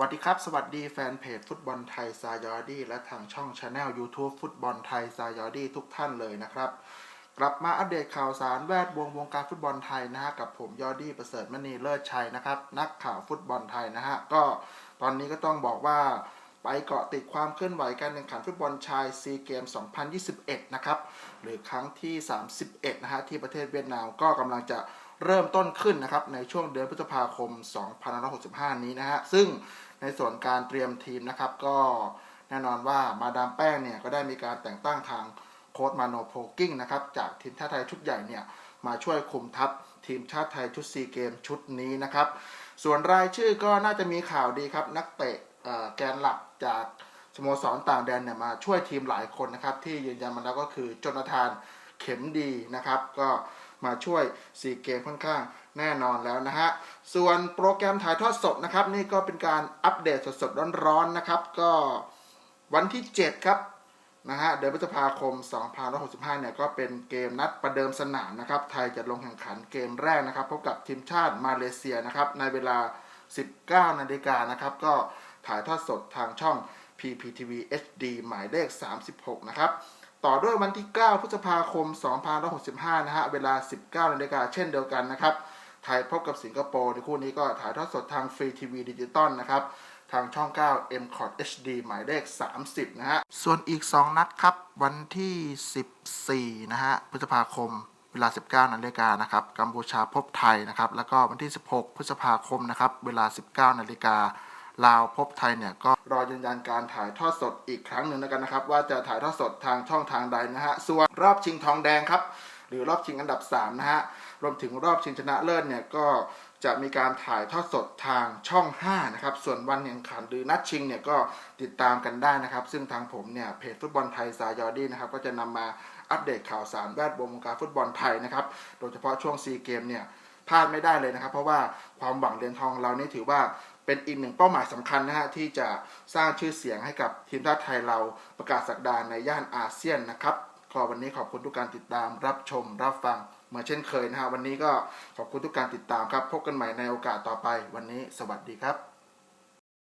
วัสดีครับ สวัสดีแฟนเพจฟุตบอลไทยซายอดี้และทางช่องชาแนล YouTube ฟุตบอลไทยซายอดี้ทุกท่านเลยนะครับ กลับมาอัปเดตข่าวสารแวดวงวงการฟุตบอลไทยนะฮะ กับผมยอดี้ประเสริฐมณีเลิศชัยนะครับ นักข่าวฟุตบอลไทยนะฮะ ก็ตอนนี้ก็ต้องบอกว่าไปเกาะติดความเคลื่อนไหวการแข่งขันฟุตบอลชายซีเกม 2021 นะครับ หรือครั้งที่ 31 นะฮะที่ประเทศเวียดนามก็กำลังจะ เริ่มต้นขึ้นนะครับในช่วงเดือนพฤษภาคม 2565 นี้นะฮะ ซึ่งในส่วนการเตรียมทีมนะครับ ก็แน่นอนว่ามาดามแป้งเนี่ยก็ได้มีการแต่งตั้งทางโค้ชมาโนโพกิ้งนะครับจากทีมชาติไทยชุดใหญ่เนี่ยมาช่วยคุมทัพทีมชาติไทยชุดซีเกมชุดนี้นะครับ ส่วนรายชื่อก็น่าจะมีข่าวดีครับ นักเตะแกนหลักจากสโมสรต่างแดนเนี่ยมาช่วยทีมหลายคนนะครับ ที่ยืนยันมาแล้วก็คือจนาธานเข็มดีนะครับ ก็ มาช่วยซีเกมค่อนข้างแน่นอนแล้วนะฮะ ส่วนโปรแกรมถ่ายทอดสดนะครับ นี่ก็เป็นการอัปเดตสดๆร้อนๆนะครับ ก็วันที่ 7 ครับนะฮะเดือนพฤษภาคม 2565 เนี่ยก็เป็นเกมนัดประเดิมสนามนะครับ ไทยจะลงแข่งขันเกมแรกนะครับพบกับทีมชาติมาเลเซียนะครับ ในเวลา 19 นาฬิกานะครับ ก็ถ่ายทอดสดทางช่อง PPTV HD หมายเลข 36 นะครับ ต่อด้วยวันที่ 9 พฤษภาคม 2565 นะฮะ เวลา 19นาฬิกาเช่นเดียวกันนะครับ ไทยพบกับสิงคโปร์ในคู่นี้ก็ถ่ายทอดสดทางฟรีทีวีดิจิตอลนะครับ ทางช่อง 9 m c o t HD หมายเลข 30 นะฮะ ส่วนอีก 2 นัดครับ วันที่ 14 นะฮะ พฤษภาคม เวลา 19นาฬิกานะครับ กัมพูชาพบไทยนะครับ แล้วก็วันที่ 16 พฤษภาคมนะครับ เวลา 19นาฬิกา ลาวพบไทยเนี่ยก็รอยืนยันการถ่ายทอดสดอีกครั้งหนึ่งแล้วกันนะครับ ว่าจะถ่ายทอดสดทางช่องทางใดนะฮะส่วนรอบชิงทองแดงครับ หรือรอบชิงอันดับ 3 นะฮะรวมถึงรอบชิงชนะเลิศเนี่ยก็จะมีการถ่ายทอดสดทางช่อง 5 นะครับ ส่วนวันแข่งขันหรือนัดชิงเนี่ยก็ติดตามกันได้นะครับ ซึ่งทางผมเนี่ยเพจฟุตบอลไทยสายอดี้นะครับก็จะนำมาอัปเดตข่าวสารแวดวงวงการฟุตบอลไทยนะครับ โดยเฉพาะช่วงซีเกมเนี่ย พลาดไม่ได้เลยนะครับ เพราะว่าความหวังเหรียญทองเรานี่ถือว่าเป็นอีกหนึ่งเป้าหมายสำคัญนะฮะที่จะสร้างชื่อเสียงให้กับทีมชาติไทยเราประกาศสักดาในย่านอาเซียนนะครับขอวันนี้ขอบคุณทุกการติดตามรับชมรับฟังเหมือนเช่นเคยนะฮะวันนี้ก็ขอบคุณทุกการติดตามครับพบกันใหม่ในโอกาสต่อไป วันนี้สวัสดีครับ